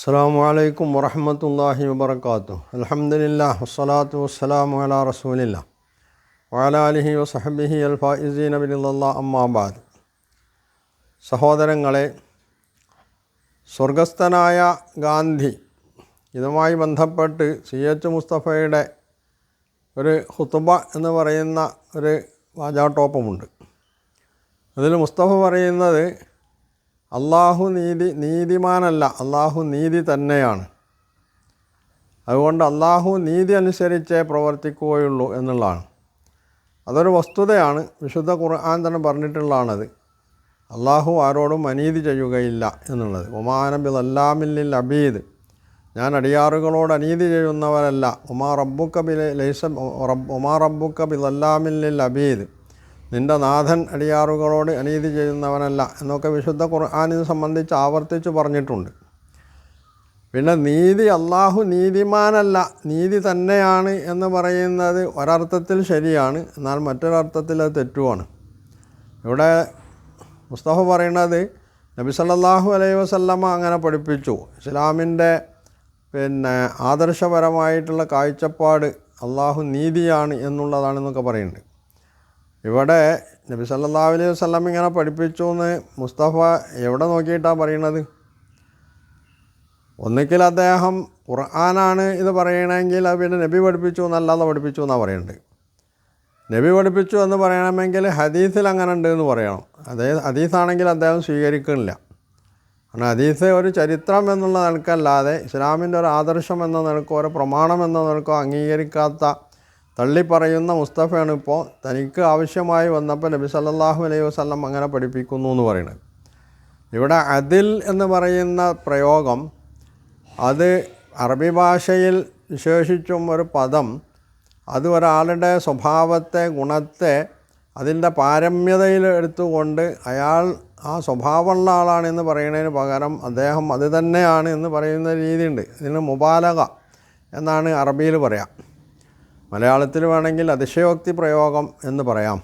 അസ്സാം വലൈക്കും വറഹമത്തല്ലാഹി വബർക്കാത്തു അലഹമില്ല വസ്സലാത്തു വസ്സലാമു അലാ റസൂലില്ല വാലാലിഹി വസഹബിഹി അൽ അൽഫായിസീൻ അബിനുള്ള അമ്മാബാദ് സഹോദരങ്ങളെ സ്വർഗസ്ഥനായ ഗാന്ധി ഇതുമായി ബന്ധപ്പെട്ട് സി എച്ച് മുസ്തഫയുടെ ഒരു ഹുത്തുബ എന്ന് പറയുന്ന ഒരു വാചാട്ടോപ്പമുണ്ട് അതിൽ മുസ്തഫ പറയുന്നത് അള്ളാഹു നീതി നീതിമാനല്ല അള്ളാഹു നീതി തന്നെയാണ്. അതുകൊണ്ട് അള്ളാഹു നീതി അനുസരിച്ചേ പ്രവർത്തിക്കുകയുള്ളൂ എന്നുള്ളതാണ്. അതൊരു വസ്തുതയാണ് വിശുദ്ധ ഖുർആൻ തന്നെ പറഞ്ഞിട്ടുള്ളതാണത്. അള്ളാഹു ആരോടും അനീതി ചെയ്യുകയില്ല എന്നുള്ളത്. ഒമാനബിൽ അല്ലാമില്ലിൽ അബീദ്. ഞാൻ അടിയാറുകളോട് അനീതി ചെയ്യുന്നവരല്ല. ഒമാ റബ്ബുക്ക ബിൽ ലൈസ ഒമാ റബ്ബുക്ക അല്ലാമില്ലിൽ അബീദ്. നിന്റെ നാഥൻ അടിയാറുകളോട് അനീതി ചെയ്യുന്നവനല്ല എന്നൊക്കെ വിശുദ്ധ ഖുർആാനിനെ സംബന്ധിച്ച് ആവർത്തിച്ച് പറഞ്ഞിട്ടുണ്ട്. പിന്നെ നീതി അള്ളാഹു നീതിമാനല്ല നീതി തന്നെയാണ് എന്ന് പറയുന്നത് ഒരർത്ഥത്തിൽ ശരിയാണ് എന്നാൽ മറ്റൊരർത്ഥത്തിൽ അത് തെറ്റുമാണ് ഇവിടെ മുസ്തഫ പറയുന്നത് നബി സല്ലാഹു അലൈഹി വസല്ലമ അങ്ങനെ പഠിപ്പിച്ചു ഇസ്ലാമിന്റെ പിന്നെ ആദർശപരമായിട്ടുള്ള കാഴ്ചപ്പാട് അള്ളാഹു നീതിയാണ് എന്നുള്ളതാണെന്നൊക്കെ പറയുന്നുണ്ട്. ഇവിടെ നബി സല്ലാ അലൈഹി വസല്ലം ഇങ്ങനെ പഠിപ്പിച്ചു എന്ന് മുസ്തഫ എവിടെ നോക്കിയിട്ടാണ് പറയണത്? ഒന്നിക്കിൽ അദ്ദേഹം ഖുർആനാണ് ഇത് പറയണമെങ്കിൽ അത് പിന്നെ നബി പഠിപ്പിച്ചു എന്നല്ലാതെ പഠിപ്പിച്ചു എന്നാണ് പറയുന്നത് നബി പഠിപ്പിച്ചു എന്ന് പറയണമെങ്കിൽ ഹദീസിൽ അങ്ങനെ ഉണ്ട് എന്ന് പറയണം. അതേ ഹദീസാണെങ്കിൽ അദ്ദേഹം സ്വീകരിക്കുന്നില്ല. കാരണം ഹദീസ് ഒരു ചരിത്രം എന്നുള്ള നിലക്കല്ലാതെ ഇസ്ലാമിന്റെ ഒരു ആദർശം എന്ന നിലക്കോ ഒരു പ്രമാണം എന്ന നിലക്കോ അംഗീകരിക്കാത്ത തള്ളിപ്പറയുന്ന മുസ്തഫയാണ് ഇപ്പോൾ തനിക്ക് ആവശ്യമായി വന്നപ്പോൾ നബി സല്ലാഹു അലൈഹി വസ്ലം അങ്ങനെ പഠിപ്പിക്കുന്നു എന്ന് പറയുന്നത്. ഇവിടെ അതിൽ എന്ന് പറയുന്ന പ്രയോഗം അത് അറബി ഭാഷയിൽ വിശേഷിച്ചും ഒരു പദം അത് ഒരാളുടെ സ്വഭാവത്തെ ഗുണത്തെ അതിന്റെ പാരമ്യതയിൽ എടുത്തുകൊണ്ട് അയാൾ ആ സ്വഭാവമുള്ള ആളാണെന്ന് പറയുന്നതിന് പകരം അദ്ദേഹം അത് തന്നെയാണ് എന്ന് പറയുന്ന രീതിയുണ്ട്. ഇതിന് മുബാലക എന്നാണ് അറബിയിൽ പറയാം. മലയാളത്തിൽ വേണമെങ്കിൽ അതിശയോക്തി പ്രയോഗം എന്ന് പറയാം.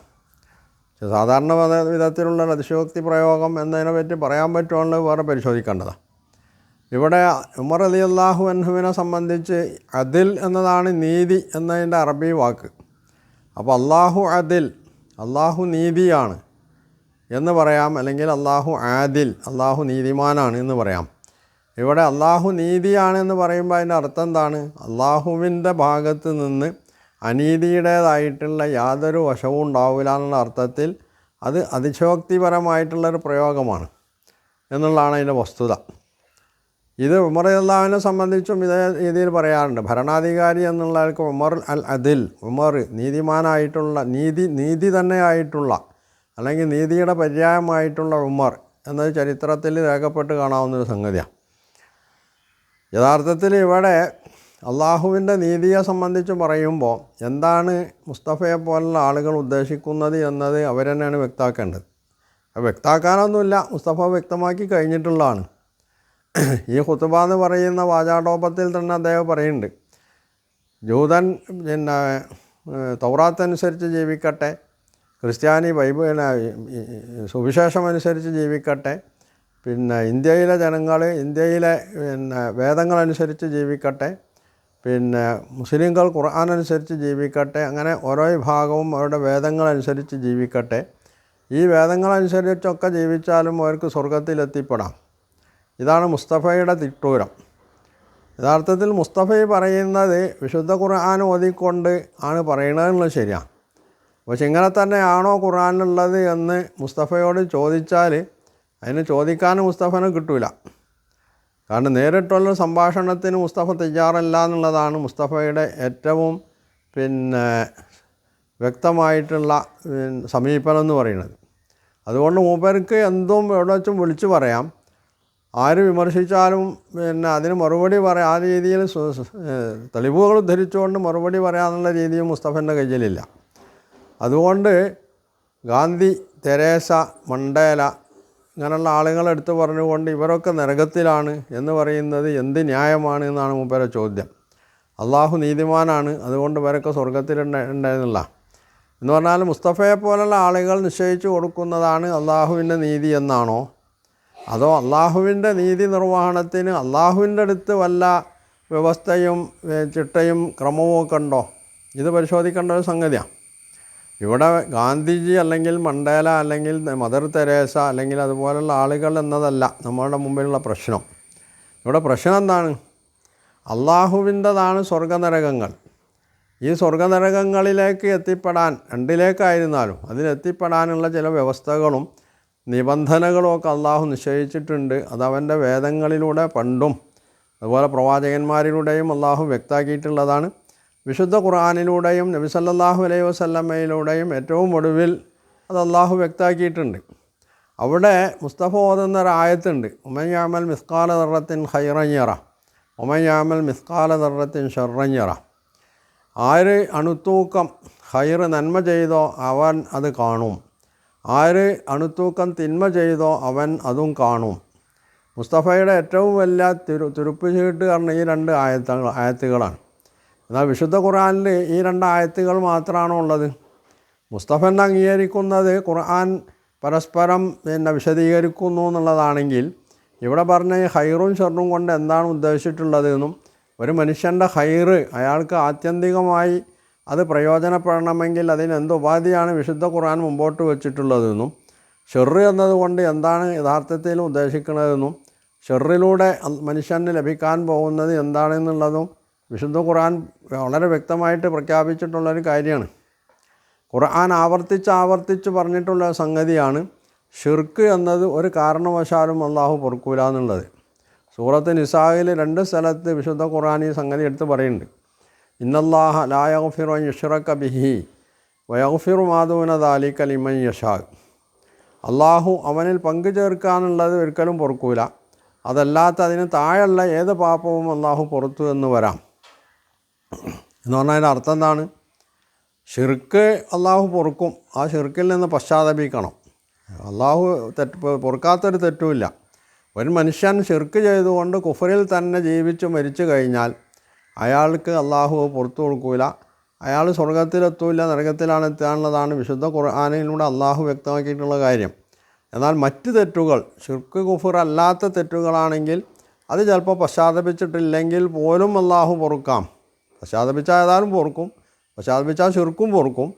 സാധാരണ വിധത്തിലുള്ള അതിശയോക്തി പ്രയോഗം എന്നതിനെ പറ്റി പറയാൻ പറ്റുമെന്ന് വേറെ പരിശോധിക്കേണ്ടതാണ് ഇവിടെ ഉമർ അലി അള്ളാഹു അൻഹുവിനെ സംബന്ധിച്ച് അതിൽ എന്നതാണ് നീതി എന്നതിന്റെ അറബി വാക്ക്. അപ്പോൾ അള്ളാഹു അതിൽ അള്ളാഹു നീതിയാണ് എന്ന് പറയാം അല്ലെങ്കിൽ അള്ളാഹു ആദിൽ അള്ളാഹു നീതിമാനാണ് എന്ന് പറയാം. ഇവിടെ അള്ളാഹു നീതിയാണ് എന്ന് പറയുമ്പോൾ അതിന്റെ അർത്ഥം എന്താണ്? അള്ളാഹുവിന്റെ ഭാഗത്ത് നിന്ന് അനീതിയുടേതായിട്ടുള്ള യാതൊരു വശവും ഉണ്ടാവില്ല എന്നുള്ള അർത്ഥത്തിൽ അത് അതിശോക്തിപരമായിട്ടുള്ളൊരു പ്രയോഗമാണ് എന്നുള്ളതാണ് അതിന്റെ വസ്തുത. ഇത് ഉമർ അള്ളാഹുവിനെ സംബന്ധിച്ചും ഇതേ രീതിയിൽ പറയാറുണ്ട്. ഭരണാധികാരി എന്നുള്ളവർക്ക് ഉമർ അൽ അതിൽ ഉമർ നീതിമാനായിട്ടുള്ള നീതി നീതി തന്നെയായിട്ടുള്ള അല്ലെങ്കിൽ നീതിയുടെ പര്യായമായിട്ടുള്ള ഉമർ എന്നത് ചരിത്രത്തിൽ രേഖപ്പെട്ട് കാണാവുന്നൊരു സംഗതിയാണ്. യഥാർത്ഥത്തിൽ ഇവിടെ അള്ളാഹുവിന്റെ നീതിയെ സംബന്ധിച്ച് പറയുമ്പോൾ എന്താണ് മുസ്തഫയെ പോലുള്ള ആളുകൾ ഉദ്ദേശിക്കുന്നത് എന്നത് അവർ തന്നെയാണ് വ്യക്തമാക്കേണ്ടത്. വ്യക്താക്കാനൊന്നുമില്ല മുസ്തഫ വ്യക്തമാക്കി കഴിഞ്ഞിട്ടുള്ളതാണ്. ഈ ഹുത്തുബ എന്ന് പറയുന്ന വാചാടോപത്തിൽ തന്നെ അദ്ദേഹം പറയുന്നുണ്ട്. ജൂതൻ പിന്നെ തൗറാത്തനുസരിച്ച് ജീവിക്കട്ടെ. ക്രിസ്ത്യാനി ബൈബിൾ സുവിശേഷം അനുസരിച്ച് ജീവിക്കട്ടെ. പിന്നെ ഇന്ത്യയിലെ ജനങ്ങൾ ഇന്ത്യയിലെ പിന്നെ വേദങ്ങളനുസരിച്ച് ജീവിക്കട്ടെ. പിന്നെ മുസ്ലിങ്ങൾ ഖുർആൻ അനുസരിച്ച് ജീവിക്കട്ടെ അങ്ങനെ ഓരോ വിഭാഗവും അവരുടെ വേദങ്ങളനുസരിച്ച് ജീവിക്കട്ടെ. ഈ വേദങ്ങളനുസരിച്ചൊക്കെ ജീവിച്ചാലും അവർക്ക് സ്വർഗത്തിലെത്തിപ്പെടാം ഇതാണ് മുസ്തഫയുടെ തിട്ടൂരം. യഥാർത്ഥത്തിൽ മുസ്തഫ പറയുന്നത് വിശുദ്ധ ഖുർആൻ ഓതിക്കൊണ്ട് ആണ് പറയണതെന്നുള്ളത് ശരിയാണ് പക്ഷെ ഇങ്ങനെ തന്നെയാണോ ഖുർആാനുള്ളത് എന്ന് മുസ്തഫയോട് ചോദിച്ചാൽ അതിന് ചോദിക്കാനും മുസ്തഫനും കിട്ടൂല. കാരണം നേരിട്ടുള്ള സംഭാഷണത്തിന് മുസ്തഫ തയ്യാറല്ല എന്നുള്ളതാണ് മുസ്തഫയുടെ ഏറ്റവും പിന്നെ വ്യക്തമായിട്ടുള്ള സമീപനം എന്ന് പറയുന്നത്. അതുകൊണ്ട് മൂപ്പർക്ക് എന്തും എവിടെ വെച്ചും വിളിച്ചു പറയാം. ആര് വിമർശിച്ചാലും പിന്നെ അതിന് മറുപടി പറയാം ആ രീതിയിൽ തെളിവുകൾ ധരിച്ചുകൊണ്ട് മറുപടി പറയാനുള്ള രീതിയും മുസ്തഫന്റെ കയ്യിലില്ല. അതുകൊണ്ട് ഗാന്ധി തെരേസ മണ്ടേല ഇങ്ങനെയുള്ള ആളുകളെ എടുത്ത് പറഞ്ഞുകൊണ്ട് ഇവരൊക്കെ നരകത്തിലാണ് എന്ന് പറയുന്നത് എന്ത് ന്യായമാണ് എന്നാണ് മുമ്പേരെ ചോദ്യം. അള്ളാഹു നീതിമാനാണ് അതുകൊണ്ട് ഇവരൊക്കെ സ്വർഗത്തിലുണ്ടായിരുന്നില്ല എന്ന് പറഞ്ഞാൽ മുസ്തഫയെ പോലുള്ള ആളുകൾ നിശ്ചയിച്ചു കൊടുക്കുന്നതാണ് അള്ളാഹുവിന്റെ നീതി എന്നാണോ? അതോ അള്ളാഹുവിന്റെ നീതി നിർവഹണത്തിന് അള്ളാഹുവിന്റെ അടുത്ത് വല്ല വ്യവസ്ഥയും ചിട്ടയും ക്രമവും ഒക്കെ ഉണ്ടോ? ഇത് പരിശോധിക്കേണ്ട ഒരു സംഗതിയാണ് ഇവിടെ ഗാന്ധിജി അല്ലെങ്കിൽ മണ്ടേല അല്ലെങ്കിൽ മദർ തെരേസ അല്ലെങ്കിൽ അതുപോലുള്ള ആളുകൾ എന്നതല്ല നമ്മളുടെ മുമ്പിലുള്ള പ്രശ്നം. ഇവിടെ പ്രശ്നം എന്താണ്? അള്ളാഹുവിന്റെതാണ് സ്വർഗനരകങ്ങൾ. ഈ സ്വർഗനരകങ്ങളിലേക്ക് എത്തിപ്പെടാൻ രണ്ടിലേക്കായിരുന്നാലും അതിലെത്തിപ്പെടാനുള്ള ചില വ്യവസ്ഥകളും നിബന്ധനകളും ഒക്കെ അള്ളാഹു നിശ്ചയിച്ചിട്ടുണ്ട്. അത് അവന്റെ വേദങ്ങളിലൂടെ പണ്ടും അതുപോലെ പ്രവാചകന്മാരിലൂടെയും അള്ളാഹു വ്യക്താക്കിയിട്ടുള്ളതാണ് വിശുദ്ധ ഖുർആാനിലൂടെയും നബി സല്ലല്ലാഹു അലൈഹി വസല്ലമ്മയിലൂടെയും ഏറ്റവും ഒടുവിൽ അത് അള്ളാഹു വ്യക്തമാക്കിയിട്ടുണ്ട്. അവിടെ മുസ്തഫ ഓതുന്ന ഒരായത്തുണ്ട് ഉമയ്യാമൽ മിസ്കാല ദറത്തിൻ ഹൈറഞ്ഞറ ഉമയ്യാമൽ മിസ്കാല ദറത്തിൻ ഷെറഞ്ഞറ ആര് അണുത്തൂക്കം ഹൈർ നന്മ ചെയ്തോ അവൻ അത് കാണും. ആര് അണുത്തൂക്കം തിന്മ ചെയ്തോ അവൻ അതും കാണും. മുസ്തഫയുടെ ഏറ്റവും വലിയ തിരു തുരുപ്പ് ചീട്ട് കാരണം ഈ രണ്ട് ആയത്തുകൾ ആയത്തുകളാണ്. എന്നാൽ വിശുദ്ധ ഖുർആനിൽ ഈ രണ്ടായത്തുകൾ മാത്രമാണ് ഉള്ളത്? മുസ്തഫൻ അംഗീകരിക്കുന്നത് ഖുർആൻ പരസ്പരം പിന്നെ വിശദീകരിക്കുന്നു എന്നുള്ളതാണെങ്കിൽ ഇവിടെ പറഞ്ഞ ഈ ഹൈറും ഷെറും കൊണ്ട് എന്താണ് ഉദ്ദേശിച്ചിട്ടുള്ളത് എന്നും ഒരു മനുഷ്യന്റെ ഹൈറ് അയാൾക്ക് ആത്യന്തികമായി അത് പ്രയോജനപ്പെടണമെങ്കിൽ അതിന് എന്ത് ഉപാധിയാണ് വിശുദ്ധ ഖുർആൻ മുമ്പോട്ട് വെച്ചിട്ടുള്ളതെന്നും ഷെറ് എന്നതുകൊണ്ട് എന്താണ് യഥാർത്ഥത്തിൽ ഉദ്ദേശിക്കുന്നതെന്നും ഷെറിലൂടെ മനുഷ്യന് ലഭിക്കാൻ പോകുന്നത് എന്താണെന്നുള്ളതും വിശുദ്ധ ഖുർആൻ വളരെ വ്യക്തമായിട്ട് പ്രഖ്യാപിച്ചിട്ടുള്ളൊരു കാര്യമാണ്. ഖുർആൻ ആവർത്തിച്ച് ആവർത്തിച്ച് പറഞ്ഞിട്ടുള്ള സംഗതിയാണ് ഷിർക്ക് എന്നത് ഒരു കാരണവശാലും അള്ളാഹു പൊറുക്കൂല എന്നുള്ളത്. സൂറത്ത് നിസാഹിൽ രണ്ട് സ്ഥലത്ത് വിശുദ്ധ ഖുർആൻ ഈ സംഗതി എടുത്ത് പറയുന്നുണ്ട്. ഇന്നല്ലാഹ ലായഫിർ യഷ്റക്ക ബിഹി വയഫിറു മാധുവിന ദാലിക ലിമൻ യഷാഖ് അള്ളാഹു അവനിൽ പങ്കു ചേർക്കാനുള്ളത് ഒരിക്കലും പൊറുക്കൂല. അതല്ലാത്ത അതിന് താഴെയുള്ള ഏത് പാപവും അള്ളാഹു പുറത്തു എന്ന് വരാം. എന്ന് പറഞ്ഞാൽ അതിന്റെ അർത്ഥം എന്താണ്? ഷിർക്ക് അള്ളാഹു പൊറുക്കും. ആ ഷിർക്കിൽ നിന്ന് പശ്ചാത്തപിക്കണം. അള്ളാഹു തെറ്റ് പൊറുക്കാത്തൊരു തെറ്റുമില്ല. ഒരു മനുഷ്യൻ ഷിർക്ക് ചെയ്തുകൊണ്ട് കുഫറിൽ തന്നെ ജീവിച്ച് മരിച്ചു കഴിഞ്ഞാൽ അയാൾക്ക് അള്ളാഹു പുറത്തു കൊടുക്കൂല. അയാൾ സ്വർഗത്തിലെത്തൂല നരകത്തിലാണ് എത്താനുള്ളതാണ് വിശുദ്ധ ഖുർആാനിലൂടെ അള്ളാഹു വ്യക്തമാക്കിയിട്ടുള്ള കാര്യം. എന്നാൽ മറ്റ് തെറ്റുകൾ ഷിർക്ക് കുഫർ അല്ലാത്ത തെറ്റുകളാണെങ്കിൽ അത് ചിലപ്പോൾ പശ്ചാത്തപിച്ചിട്ടില്ലെങ്കിൽ പോലും അള്ളാഹു പൊറുക്കാം. പശ്ചാത്തപിച്ചാൽ ഏതായാലും പൊറുക്കും. പശ്ചാത്തപിച്ചാൽ ചെറുക്കും പൊറുക്കും.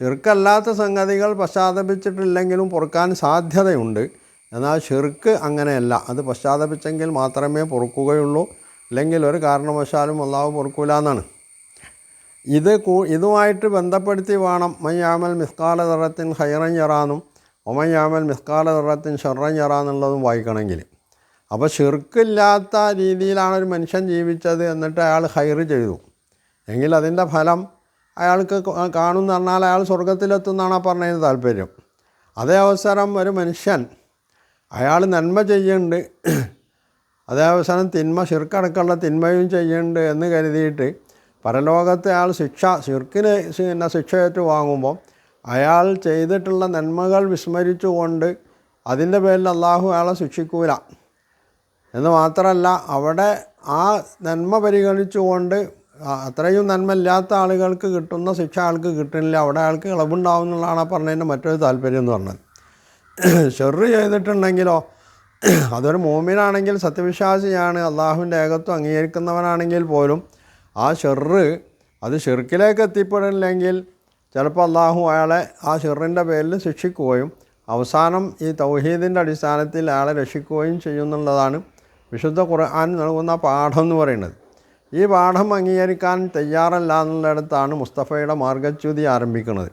ഷിർക്കല്ലാത്ത സംഗതികൾ പശ്ചാത്തപിച്ചിട്ടില്ലെങ്കിലും പൊറുക്കാൻ സാധ്യതയുണ്ട്. എന്നാൽ ഷിർക്ക് അങ്ങനെയല്ല. അത് പശ്ചാത്തപിച്ചെങ്കിൽ മാത്രമേ പൊറുക്കുകയുള്ളൂ. അല്ലെങ്കിൽ ഒരു കാരണവശാലും അള്ളാഹു പൊറുക്കൂല എന്നാണ്. ഇത് ഇതുമായിട്ട് ബന്ധപ്പെടുത്തി വേണം. മയ്യാമൽ മിസ്കാല തറത്തിൻ ഹൈറഞ്ഞറാന്നും ഒമയ്യാമൽ മിസ്കാല തറത്തിൻ ഷെറഞ്ഞറാന്നുള്ളതും വായിക്കണമെങ്കിൽ. അപ്പോൾ ഷിർക്കില്ലാത്ത രീതിയിലാണ് ഒരു മനുഷ്യൻ ജീവിച്ചത് എന്നിട്ട് അയാൾ ഹൈറ് ചെയ്തു. എങ്കിൽ അതിന്റെ ഫലം അയാൾക്ക് കാണുമെന്ന് പറഞ്ഞാൽ അയാൾ സ്വർഗത്തിലെത്തുന്നതാണ് ആ പറഞ്ഞതിന് താല്പര്യം. അതേ അവസരം ഒരു മനുഷ്യൻ അയാൾ നന്മ ചെയ്യുന്നുണ്ട്. അതേ അവസരം തിന്മ ഷിർക്കടക്കമുള്ള തിന്മയും ചെയ്യുന്നുണ്ട് എന്ന് കരുതിയിട്ട് പരലോകത്തെ അയാൾ ശിക്ഷ ശിർക്കിന് പിന്നെ ശിക്ഷയേറ്റ് വാങ്ങുമ്പോൾ അയാൾ ചെയ്തിട്ടുള്ള നന്മകൾ വിസ്മരിച്ചുകൊണ്ട് അതിന്റെ പേരിൽ അള്ളാഹു അയാളെ ശിക്ഷിക്കൂല. എന്ന് മാത്രമല്ല അവിടെ ആ നന്മ പരിഗണിച്ചുകൊണ്ട് അത്രയും നന്മ ഇല്ലാത്ത ആളുകൾക്ക് കിട്ടുന്ന ശിക്ഷ ആൾക്ക് കിട്ടുന്നില്ല. അവിടെ ആൾക്ക് ഇളവുണ്ടാവും എന്നുള്ളതാണ് ആ പറഞ്ഞതിന്റെ മറ്റൊരു താല്പര്യം എന്ന് പറഞ്ഞത്. ഷെറ് ചെയ്തിട്ടുണ്ടെങ്കിലോ അതൊരു മോമിനാണെങ്കിൽ സത്യവിശ്വാസിയാണ് അള്ളാഹുവിന്റെ ഏകത്വം അംഗീകരിക്കുന്നവനാണെങ്കിൽ പോലും ആ ഷെറ് അത് ഷെർക്കിലേക്ക് എത്തിപ്പെടില്ലെങ്കിൽ ചിലപ്പോൾ അള്ളാഹു അയാളെ ആ ഷെറിന്റെ പേരിൽ ശിക്ഷിക്കുകയും അവസാനം ഈ തൗഹീദിന്റെ അടിസ്ഥാനത്തിൽ അയാളെ രക്ഷിക്കുകയും ചെയ്യുന്നുള്ളതാണ് വിശുദ്ധ ഖുർആൻ നൽകുന്ന പാഠം എന്ന് പറയുന്നത്. ഈ പാഠം അംഗീകരിക്കാൻ തയ്യാറല്ല എന്നുള്ളിടത്താണ് മുസ്തഫയുടെ മാർഗച്യുതി ആരംഭിക്കുന്നത്.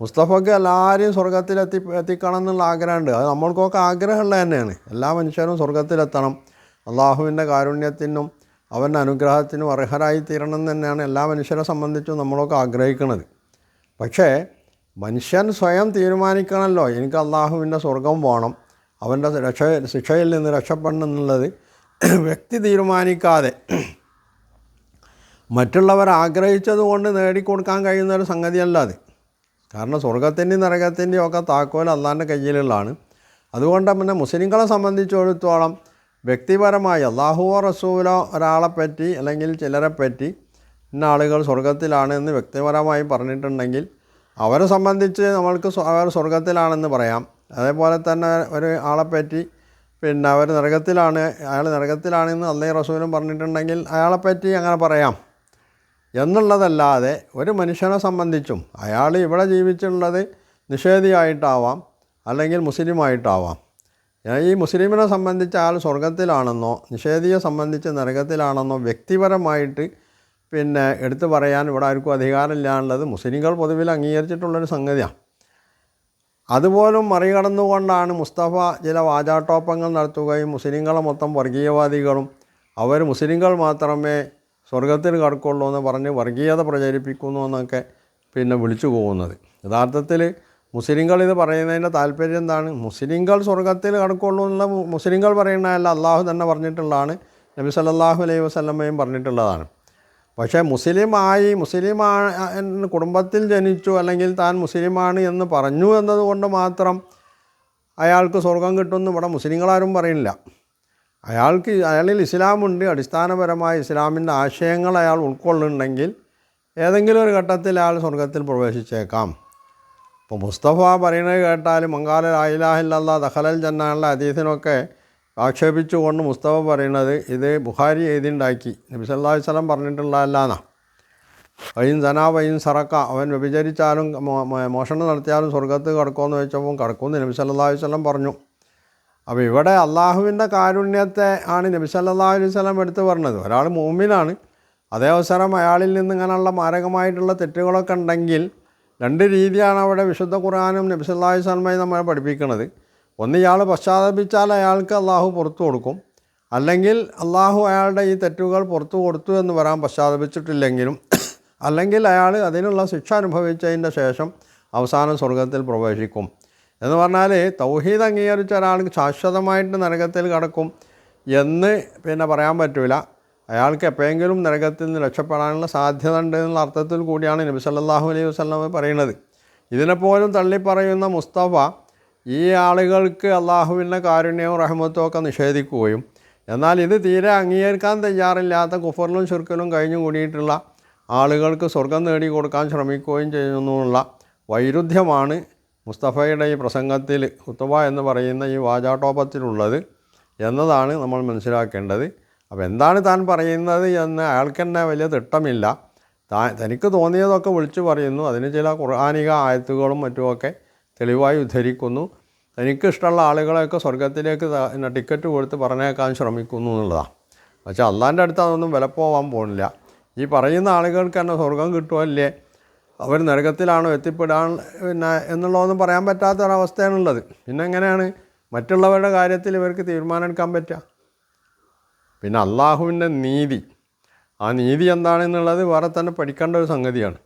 മുസ്തഫയ്ക്ക് എല്ലാവരെയും സ്വർഗത്തിലെത്തി എത്തിക്കണം എന്നുള്ള ആഗ്രഹമുണ്ട്. അത് നമ്മൾക്കൊക്കെ ആഗ്രഹമുള്ള തന്നെയാണ്. എല്ലാ മനുഷ്യരും സ്വർഗത്തിലെത്തണം. അള്ളാഹുവിന്റെ കാരുണ്യത്തിനും അവന്റെ അനുഗ്രഹത്തിനും അർഹരായി തീരണം തന്നെയാണ് എല്ലാ മനുഷ്യരെ സംബന്ധിച്ചും നമ്മളൊക്കെ ആഗ്രഹിക്കുന്നത്. പക്ഷേ മനുഷ്യൻ സ്വയം തീരുമാനിക്കണമല്ലോ. എനിക്ക് അള്ളാഹുവിന്റെ സ്വർഗം വേണം. അവന്റെ രക്ഷ ശിക്ഷയിൽ നിന്ന് രക്ഷപ്പെടണം എന്നുള്ളത് വ്യക്തി തീരുമാനിക്കാതെ മറ്റുള്ളവർ ആഗ്രഹിച്ചത് കൊണ്ട് നേടിക്കൊടുക്കാൻ കഴിയുന്ന ഒരു സംഗതി അല്ലാതെ കാരണം സ്വർഗത്തിന്റെയും നരകത്തിന്റെയും ഒക്കെ താക്കോൽ അള്ളാന്റെ കയ്യിലുള്ളതാണ്. അതുകൊണ്ട് പിന്നെ മുസ്ലിങ്ങളെ സംബന്ധിച്ചിടത്തോളം വ്യക്തിപരമായി അള്ളാഹുവോ റസൂലോ ഒരാളെപ്പറ്റി അല്ലെങ്കിൽ ചിലരെപ്പറ്റി ഇന്ന ആളുകൾ സ്വർഗത്തിലാണ് എന്ന് വ്യക്തിപരമായി പറഞ്ഞിട്ടുണ്ടെങ്കിൽ അവരെ സംബന്ധിച്ച് നമ്മൾക്ക് അവർ സ്വർഗത്തിലാണെന്ന് പറയാം. അതേപോലെ തന്നെ ഒരു ആളെപ്പറ്റി പിന്നെ അവർ നരകത്തിലാണ് അയാൾ നരകത്തിലാണെന്ന് അള്ളേ റസൂലും പറഞ്ഞിട്ടുണ്ടെങ്കിൽ അയാളെപ്പറ്റി അങ്ങനെ പറയാം. എന്നുള്ളതല്ലാതെ ഒരു മനുഷ്യനെ സംബന്ധിച്ചും അയാൾ ഇവിടെ ജീവിച്ചിട്ടുള്ളത് നിഷേധിയായിട്ടാവാം അല്ലെങ്കിൽ മുസ്ലിമായിട്ടാവാം. ഈ മുസ്ലിമിനെ സംബന്ധിച്ച് അയാൾ സ്വർഗത്തിലാണെന്നോ നിഷേധിയെ സംബന്ധിച്ച് നരകത്തിലാണെന്നോ വ്യക്തിപരമായിട്ട് പിന്നെ എടുത്തു പറയാൻ ഇവിടെ ആർക്കും അധികാരമില്ലാന്നുള്ളത് മുസ്ലിങ്ങൾ പൊതുവിൽ അംഗീകരിച്ചിട്ടുള്ളൊരു സംഗതിയാണ്. അതുപോലും മറികടന്നുകൊണ്ടാണ് മുസ്തഫ ചില വാചാട്ടോപ്പങ്ങൾ നടത്തുകയും മുസ്ലിങ്ങളെ മൊത്തം വർഗീയവാദികളും അവർ മുസ്ലിങ്ങൾ മാത്രമേ സ്വർഗത്തിൽ കടക്കുള്ളൂ എന്ന് പറഞ്ഞ് വർഗീയത പ്രചരിപ്പിക്കുന്നു എന്നൊക്കെ പിന്നെ വിളിച്ചു പോകുന്നത്. യഥാർത്ഥത്തിൽ മുസ്ലിങ്ങൾ ഇത് പറയുന്നതിന്റെ താല്പര്യം എന്താണ്? മുസ്ലിങ്ങൾ സ്വർഗത്തിൽ കടക്കുള്ളൂ എന്ന മുസ്ലിങ്ങൾ പറയുന്നതല്ല അള്ളാഹു തന്നെ പറഞ്ഞിട്ടുള്ളതാണ് നബി സല്ലല്ലാഹു അലൈഹി വസ്ലമ്മയും പറഞ്ഞിട്ടുള്ളതാണ്. പക്ഷേ മുസ്ലിമായി മുസ്ലിമാണ് കുടുംബത്തിൽ ജനിച്ചു അല്ലെങ്കിൽ താൻ മുസ്ലിമാണ് എന്ന് പറഞ്ഞു എന്നതുകൊണ്ട് മാത്രം അയാൾക്ക് സ്വർഗം കിട്ടുമെന്ന് ഇവിടെ മുസ്ലിങ്ങളാരും പറയുന്നില്ല. അയാൾക്ക് അയാളിൽ ഇസ്ലാമുണ്ട് അടിസ്ഥാനപരമായ ഇസ്ലാമിന്റെ ആശയങ്ങൾ അയാൾ ഉൾക്കൊള്ളുന്നുണ്ടെങ്കിൽ ഏതെങ്കിലും ഒരു ഘട്ടത്തിൽ അയാൾ സ്വർഗത്തിൽ പ്രവേശിച്ചേക്കാം. ഇപ്പോൾ മുസ്തഫ പറയുന്നത് കേട്ടാൽ മംഗാല ലായിലാഹില്ല ദഹലൽ ജന്നാനുള്ള അതീതിനൊക്കെ ആക്ഷേപിച്ചുകൊണ്ട് മുസ്തഫ പറയുന്നത് ഇത് ബുഹാരി എഴുതിണ്ടാക്കി. നബി അലൈഹി വസല്ലം പറഞ്ഞിട്ടുള്ളതല്ലാന്നാ. വൈൻ സനാ വൈൻ സറക്ക അവൻ വ്യഭിചരിച്ചാലും മോഷണം നടത്തിയാലും സ്വർഗത്ത് കടക്കുമെന്ന് ചോദിച്ചപ്പോൾ കടക്കുമെന്ന് നബി സല്ലാ വസല്ലം പറഞ്ഞു. അപ്പോൾ ഇവിടെ അള്ളാഹുവിന്റെ കാരുണ്യത്തെ ആണ് നബി സല്ലല്ലാഹു അലൈഹി വസല്ലം എടുത്തു പറഞ്ഞത്. ഒരാൾ മൂമിനാണ് അതേ അവസരം അയാളിൽ നിന്ന് ഇങ്ങനെയുള്ള മാരകമായിട്ടുള്ള തെറ്റുകളൊക്കെ ഉണ്ടെങ്കിൽ രണ്ട് രീതിയാണ് അവിടെ വിശുദ്ധ ഖുർആാനും നബി സല്ലല്ലാഹു അലൈഹി വസല്ലമയും നമ്മളെ പഠിപ്പിക്കുന്നത് ഒന്ന് ഇയാൾ പശ്ചാത്തപിച്ചാൽ അയാൾക്ക് അള്ളാഹു പുറത്തു കൊടുക്കും. അല്ലെങ്കിൽ അള്ളാഹു അയാളുടെ ഈ തെറ്റുകൾ പുറത്തു കൊടുത്തു എന്ന് വരാൻ പശ്ചാത്തപിച്ചിട്ടില്ലെങ്കിലും അല്ലെങ്കിൽ അയാൾ അതിനുള്ള ശിക്ഷ അനുഭവിച്ചതിന്റെ ശേഷം അവസാനം സ്വർഗത്തിൽ പ്രവേശിക്കും. എന്ന് പറഞ്ഞാൽ തൗഹീദ് അംഗീകരിച്ച ഒരാൾക്ക് ശാശ്വതമായിട്ട് നരകത്തിൽ കടക്കും എന്ന് പിന്നെ പറയാൻ പറ്റില്ല അയാൾക്ക് എപ്പോഴെങ്കിലും നരകത്തിൽ നിന്ന് രക്ഷപ്പെടാനുള്ള സാധ്യത ഉണ്ട് എന്നുള്ള അർത്ഥത്തിൽ കൂടിയാണ് നബി സല്ലല്ലാഹു അലൈഹി വസല്ലമ പറയുന്നത്. ഇതിനെപ്പോലും തള്ളിപ്പറയുന്ന മുസ്തഫ ഈ ആളുകൾക്ക് അള്ളാഹുവിന്റെ കാരുണ്യവും റഹ്മത്തും ഒക്കെ നിഷേധിക്കുകയും എന്നാൽ ഇത് തീരെ അംഗീകരിക്കാൻ തയ്യാറില്ലാത്ത കുഫറിലും ചുരുക്കലും കഴിഞ്ഞു കൂടിയിട്ടുള്ള ആളുകൾക്ക് സ്വർഗം നേടി കൊടുക്കാൻ ശ്രമിക്കുകയും ചെയ്യുന്നുള്ള വൈരുദ്ധ്യമാണ് മുസ്തഫയുടെ ഈ പ്രസംഗത്തിൽ കുത്തുബ എന്ന് പറയുന്ന ഈ വാചാട്ടോപത്തിലുള്ളത് എന്നതാണ് നമ്മൾ മനസ്സിലാക്കേണ്ടത്. അപ്പോൾ എന്താണ് താൻ പറയുന്നത് എന്ന് അയാൾക്ക് തന്നെ വലിയ തിട്ടമില്ല. താ തനിക്ക് തോന്നിയതൊക്കെ വിളിച്ചു പറയുന്നു. അതിന് ചില ഖുർആാനിക ആയത്തുകളും മറ്റുമൊക്കെ തെളിവായി ഉദ്ധരിക്കുന്നു. തനിക്ക് ഇഷ്ടമുള്ള ആളുകളെയൊക്കെ സ്വർഗത്തിലേക്ക് ടിക്കറ്റ് കൊടുത്ത് പറഞ്ഞേക്കാൻ ശ്രമിക്കുന്നു എന്നുള്ളതാണ്. പക്ഷേ അള്ളാന്റെ അടുത്ത് അതൊന്നും വിലപ്പോവാൻ പോകുന്നില്ല. ഈ പറയുന്ന ആളുകൾക്ക് തന്നെ സ്വർഗം കിട്ടുമല്ലേ അവർ നരകത്തിലാണോ എത്തിപ്പെടാൻ പിന്നെ എന്നുള്ളതൊന്നും പറയാൻ പറ്റാത്ത ഒരവസ്ഥയാണുള്ളത് പിന്നെ എങ്ങനെയാണ്? മറ്റുള്ളവരുടെ കാര്യത്തിൽ ഇവർക്ക് തീരുമാനം എടുക്കാൻ പറ്റുക. പിന്നെ അള്ളാഹുവിന്റെ നീതി. ആ നീതി എന്താണെന്നുള്ളത് വേറെ തന്നെ പഠിക്കേണ്ട ഒരു സംഗതിയാണ്.